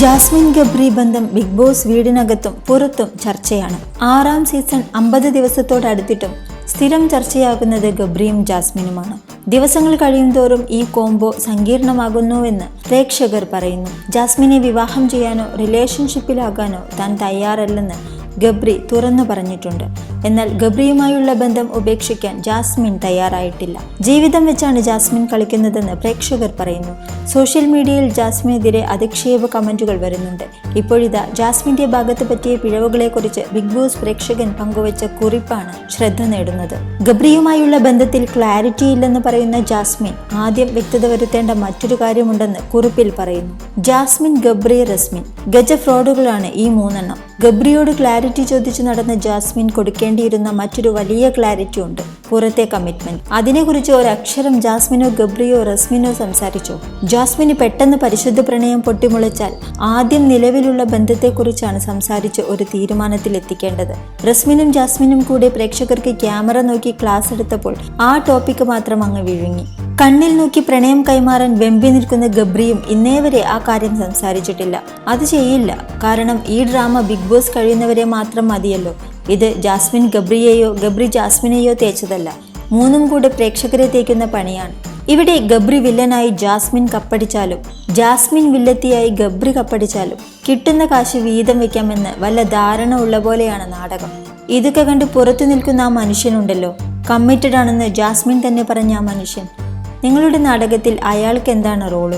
Jasmine Gabri ബന്ധം big boss വീടിനകത്തും പുറത്തും ചർച്ചയാണ്. ആറാം സീസൺ അമ്പത് ദിവസത്തോടടുത്തിട്ടും സ്ഥിരം ചർച്ചയാകുന്നത് ഗബ്രിയും ജാസ്മിനുമാണ്. ദിവസങ്ങൾ കഴിയുംതോറും ഈ കോംബോ സങ്കീർണമാകുന്നുവെന്ന് പ്രേക്ഷകർ പറയുന്നു. ജാസ്മിനെ വിവാഹം ചെയ്യാനോ റിലേഷൻഷിപ്പിലാകാനോ താൻ തയ്യാറല്ലെന്ന് ഗബ്രി തുറന്നു പറഞ്ഞിട്ടുണ്ട്. എന്നാൽ ഗബ്രിയുമായുള്ള ബന്ധം ഉപേക്ഷിക്കാൻ ജാസ്മിൻ തയ്യാറായിട്ടില്ല. ജീവിതം വെച്ചാണ് ജാസ്മിൻ കളിക്കുന്നതെന്ന് പ്രേക്ഷകർ പറയുന്നു. സോഷ്യൽ മീഡിയയിൽ ജാസ്മിനെതിരെ അധിക്ഷേപ കമന്റുകൾ വരുന്നുണ്ട്. ഇപ്പോഴിതാ ജാസ്മിന്റെ ഭാഗത്ത് പറ്റിയ പിഴവുകളെക്കുറിച്ച് ബിഗ് ബോസ് പ്രേക്ഷകൻ പങ്കുവച്ച കുറിപ്പാണ് ശ്രദ്ധ നേടുന്നത്. ഗബ്രിയുമായുള്ള ബന്ധത്തിൽ ക്ലാരിറ്റി ഇല്ലെന്ന് പറയുന്ന ജാസ്മിൻ ആദ്യം വ്യക്തത വരുത്തേണ്ട മറ്റൊരു കാര്യമുണ്ടെന്ന് കുറിപ്പിൽ പറയുന്നു. ജാസ്മിൻ ഗബ്രി റസ്മിൻ. ഗജ ഫ്രോഡുകളാണ് ഈ മൂന്നെണ്ണം. ഗബ്രിയോട് ക്ലാരിറ്റി ചോദിച്ചു നടന്ന ജാസ്മിൻ കൊടുക്കേണ്ടിയിരുന്ന മറ്റൊരു വലിയ ക്ലാരിറ്റി ഉണ്ട്. പുറത്തെ കമ്മിറ്റ്മെന്റ് അതിനെക്കുറിച്ച് ഒരക്ഷരം ജാസ്മിനോ ഗബ്രിയോ റസ്മിനോ സംസാരിച്ചോ? ജാസ്മിന് പെട്ടെന്ന് പരിശുദ്ധ പ്രണയം പൊട്ടിമുളച്ചാൽ ആദ്യം നിലവിലുള്ള ബന്ധത്തെക്കുറിച്ചാണ് സംസാരിച്ച് ഒരു തീരുമാനത്തിൽ എത്തിക്കേണ്ടത്. റസ്മിനും ജാസ്മിനും കൂടെ പ്രേക്ഷകർക്ക് ക്യാമറ നോക്കി ക്ലാസ് എടുത്തപ്പോൾ ആ ടോപ്പിക് മാത്രം അങ്ങ് വിഴുങ്ങി. കണ്ണിൽ നോക്കി പ്രണയം കൈമാറാൻ വെമ്പി നിൽക്കുന്ന ഗബ്രിയും ഇന്നേ വരെ ആ കാര്യം സംസാരിച്ചിട്ടില്ല. അത് ചെയ്യില്ല. കാരണം ഈ ഡ്രാമ ബിഗ് ബോസ് കഴിയുന്നവരെ മാത്രം മതിയല്ലോ. ഇത് ജാസ്മിൻ ഗബ്രിയെയോ ഗബ്രി ജാസ്മിനെയോ തേച്ചതല്ല. മൂന്നും കൂടെ പ്രേക്ഷകരെ തേക്കുന്ന പണിയാണ്. ഇവിടെ ഗബ്രി വില്ലനായി ജാസ്മിൻ കപ്പടിച്ചാലും ജാസ്മിൻ വില്ലത്തിയായി ഗബ്രി കപ്പടിച്ചാലും കിട്ടുന്ന കാശ് വീതം വെക്കാമെന്ന് വല്ല ധാരണ ഉള്ള പോലെയാണ് നാടകം. ഇതൊക്കെ കണ്ട് പുറത്തു നിൽക്കുന്ന ആ മനുഷ്യനുണ്ടല്ലോ. കമ്മിറ്റഡ് ആണെന്ന് ജാസ്മിൻ തന്നെ പറഞ്ഞ ആ മനുഷ്യൻ. നിങ്ങളുടെ നാടകത്തിൽ അയാൾക്ക് എന്താണ് റോൾ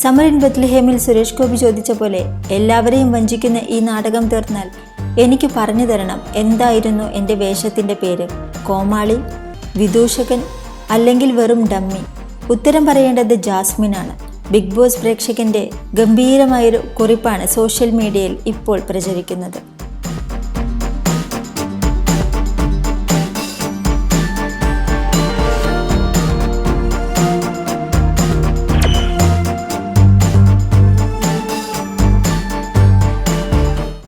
സമറിൻ ബത്ലഹേമിൽ സുരേഷ് ഗോപി ചോദിച്ച പോലെ എല്ലാവരെയും വഞ്ചിക്കുന്ന ഈ നാടകം തീർന്നാൽ എനിക്ക് പറഞ്ഞു തരണം എന്തായിരുന്നു എന്റെ വേഷത്തിന്റെ പേര്. കോമാളി വിദൂഷകൻ അല്ലെങ്കിൽ വെറും ഡമ്മി? ഉത്തരം പറയേണ്ടത് ജാസ്മിനാണ്. ബിഗ് ബോസ് പ്രേക്ഷകന്റെ ഗംഭീരമായൊരു കുറിപ്പാണ് സോഷ്യൽ മീഡിയയിൽ ഇപ്പോൾ പ്രചരിക്കുന്നത്.